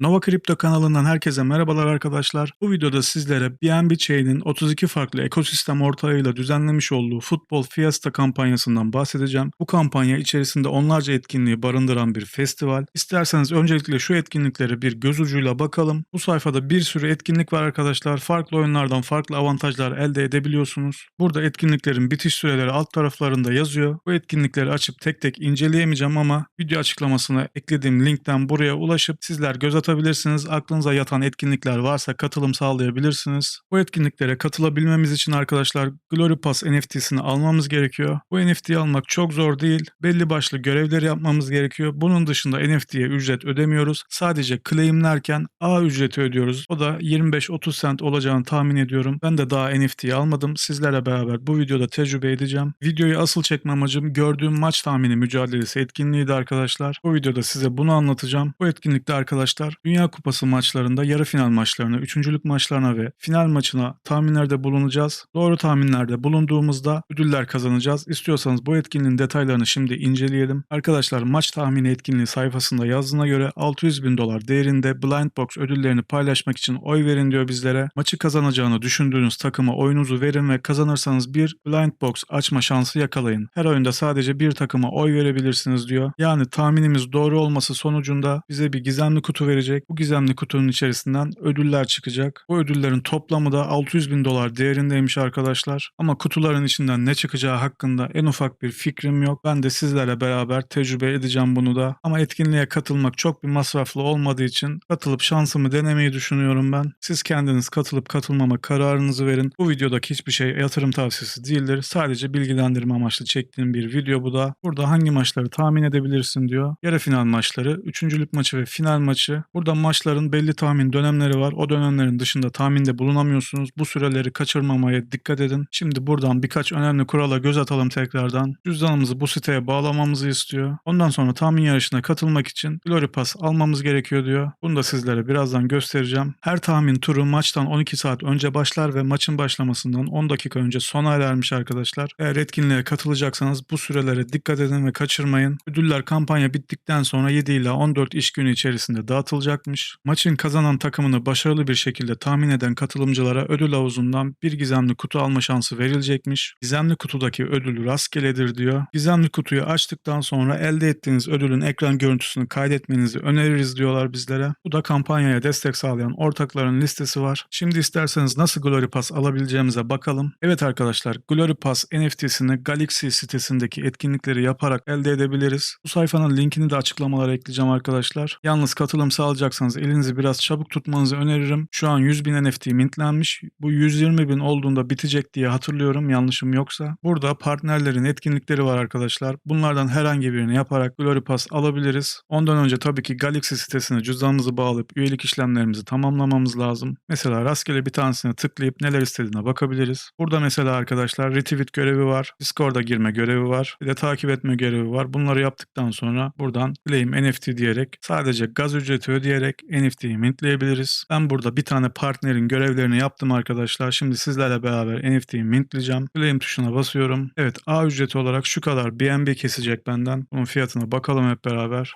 Nova Kripto kanalından herkese merhabalar arkadaşlar. Bu videoda sizlere BNB Chain'in 32 farklı ekosistem ortağıyla düzenlemiş olduğu Futbol Fiesta kampanyasından bahsedeceğim. Bu kampanya içerisinde onlarca etkinliği barındıran bir festival. İsterseniz öncelikle şu etkinliklere bir göz ucuyla bakalım. Bu sayfada bir sürü etkinlik var arkadaşlar. Farklı oyunlardan farklı avantajlar elde edebiliyorsunuz. Burada etkinliklerin bitiş süreleri alt taraflarında yazıyor. Bu etkinlikleri açıp tek tek inceleyemeyeceğim ama video açıklamasına eklediğim linkten buraya ulaşıp sizler göz atabilirsiniz. Aklınıza yatan etkinlikler varsa katılım sağlayabilirsiniz. Bu etkinliklere katılabilmemiz için arkadaşlar Glory Pass NFT'sini almamız gerekiyor. Bu NFT'yi almak çok zor değil. Belli başlı görevleri yapmamız gerekiyor. Bunun dışında NFT'ye ücret ödemiyoruz. Sadece claimlerken A ücreti ödüyoruz. O da 25-30 cent olacağını tahmin ediyorum. Ben de daha NFT'yi almadım. Sizlerle beraber bu videoda tecrübe edeceğim. Videoyu asıl çekme amacım gördüğüm maç tahmini mücadelesi etkinliğiydi arkadaşlar. Bu videoda size bunu anlatacağım. Bu etkinlikte arkadaşlar Dünya Kupası maçlarında yarı final maçlarına, üçüncülük maçlarına ve final maçına tahminlerde bulunacağız. Doğru tahminlerde bulunduğumuzda ödüller kazanacağız. İstiyorsanız bu etkinliğin detaylarını şimdi inceleyelim. Arkadaşlar maç tahmini etkinliği sayfasında yazdığına göre 600 bin dolar değerinde Blind Box ödüllerini paylaşmak için oy verin diyor bizlere. Maçı kazanacağını düşündüğünüz takıma oyunuzu verin ve kazanırsanız bir Blind Box açma şansı yakalayın. Her oyunda sadece bir takıma oy verebilirsiniz diyor. Yani tahminimiz doğru olması sonucunda bize bir gizemli kutu verecek. Bu gizemli kutunun içerisinden ödüller çıkacak. Bu ödüllerin toplamı da 600 bin dolar değerindeymiş arkadaşlar. Ama kutuların içinden ne çıkacağı hakkında en ufak bir fikrim yok. Ben de sizlerle beraber tecrübe edeceğim bunu da. Ama etkinliğe katılmak çok bir masraflı olmadığı için katılıp şansımı denemeyi düşünüyorum ben. Siz kendiniz katılıp katılmama kararınızı verin. Bu videodaki hiçbir şey yatırım tavsiyesi değildir. Sadece bilgilendirme amaçlı çektiğim bir video bu da. Burada hangi maçları tahmin edebilirsin diyor. Yarı final maçları, üçüncülük maçı ve final maçı. Burada maçların belli tahmin dönemleri var. O dönemlerin dışında tahminde bulunamıyorsunuz. Bu süreleri kaçırmamaya dikkat edin. Şimdi buradan birkaç önemli kurala göz atalım tekrardan. Cüzdanımızı bu siteye bağlamamızı istiyor. Ondan sonra tahmin yarışına katılmak için Glory Pass almamız gerekiyor diyor. Bunu da sizlere birazdan göstereceğim. Her tahmin turu maçtan 12 saat önce başlar ve maçın başlamasından 10 dakika önce sona erermiş arkadaşlar. Eğer etkinliğe katılacaksanız bu sürelere dikkat edin ve kaçırmayın. Ödüller kampanya bittikten sonra 7 ila 14 iş günü içerisinde dağıtılacakmış. Maçın kazanan takımını başarılı bir şekilde tahmin eden katılımcılara ödül havuzundan bir gizemli kutu alma şansı verilecekmiş. Gizemli kutudaki ödül rastgeledir diyor. Gizemli kutuyu açtıktan sonra elde ettiğiniz ödülün ekran görüntüsünü kaydetmenizi öneririz diyorlar bizlere. Bu da kampanyaya destek sağlayan ortakların listesi var. Şimdi isterseniz nasıl Glory Pass alabileceğimize bakalım. Evet arkadaşlar Glory Pass NFT'sini Galaxy sitesindeki etkinlikleri yaparak elde edebiliriz. Bu sayfanın linkini de açıklamalara ekleyeceğim arkadaşlar. Yalnız katılım sağlayacaksanız elinizi biraz çabuk tutmanızı öneririm. Şu an 100 bin NFT mintlenmiş. Bu 120 bin olduğunda bitecek diye hatırlıyorum yanlışım yoksa. Burada partnerlerin etkinlikleri var arkadaşlar. Bunlardan herhangi birini yaparak Glory Pass alabiliriz. Ondan önce tabii ki Galaxy sitesine cüzdanımızı bağlayıp üyelik işlemlerimizi tamamlamamız lazım. Mesela rastgele bir tanesine tıklayıp neler istediğine bakabiliriz. Burada mesela arkadaşlar retweet görevi var. Discord'a girme görevi var. Bir de takip etme görevi var. Bunları yaptıktan sonra buradan claim NFT diyerek sadece gaz ücreti ödeyerek NFT'yi mintleyebiliriz. Ben burada bir tane partnerin görevlerini yaptım arkadaşlar. Şimdi sizlerle beraber NFT'yi mintleyeceğim. Claim tuşuna basıyorum. Evet A ücreti olarak şu kadar BNB kesecek benden. Bunun fiyatına bakalım hep beraber.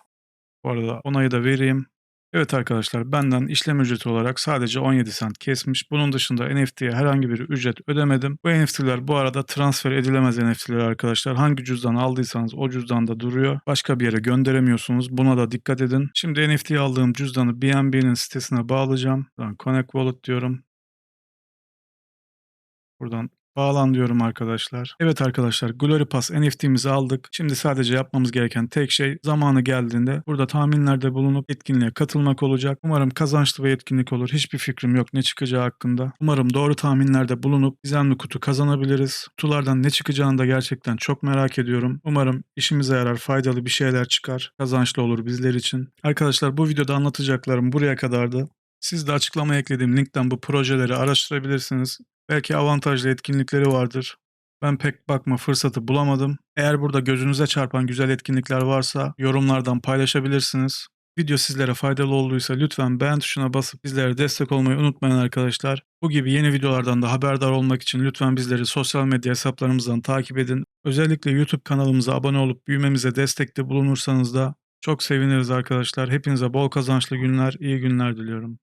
Bu arada onayı da vereyim. Evet arkadaşlar benden işlem ücreti olarak sadece 17 cent kesmiş. Bunun dışında NFT'ye herhangi bir ücret ödemedim. Bu NFT'ler bu arada transfer edilemez NFT'ler arkadaşlar. Hangi cüzdan aldıysanız o cüzdanda duruyor. Başka bir yere gönderemiyorsunuz. Buna da dikkat edin. Şimdi NFT'yi aldığım cüzdanı BNB'nin sitesine bağlayacağım. Buradan Connect Wallet diyorum. Buradan Bağlan diyorum arkadaşlar. Evet arkadaşlar Glory Pass NFT'mizi aldık. Şimdi sadece yapmamız gereken tek şey zamanı geldiğinde burada tahminlerde bulunup etkinliğe katılmak olacak. Umarım kazançlı bir etkinlik olur. Hiçbir fikrim yok ne çıkacağı hakkında. Umarım doğru tahminlerde bulunup gizemli kutu kazanabiliriz. Kutulardan ne çıkacağını da gerçekten çok merak ediyorum. Umarım işimize yarar, faydalı bir şeyler çıkar. Kazançlı olur bizler için. Arkadaşlar bu videoda anlatacaklarım buraya kadardı. Siz de açıklamaya eklediğim linkten bu projeleri araştırabilirsiniz. Belki avantajlı etkinlikleri vardır. Ben pek bakma fırsatı bulamadım. Eğer burada gözünüze çarpan güzel etkinlikler varsa yorumlardan paylaşabilirsiniz. Video sizlere faydalı olduysa lütfen beğen tuşuna basıp bizlere destek olmayı unutmayın arkadaşlar. Bu gibi yeni videolardan da haberdar olmak için lütfen bizleri sosyal medya hesaplarımızdan takip edin. Özellikle YouTube kanalımıza abone olup büyümemize destekte bulunursanız da Çok seviniriz arkadaşlar. Hepinize bol kazançlı günler, iyi günler diliyorum.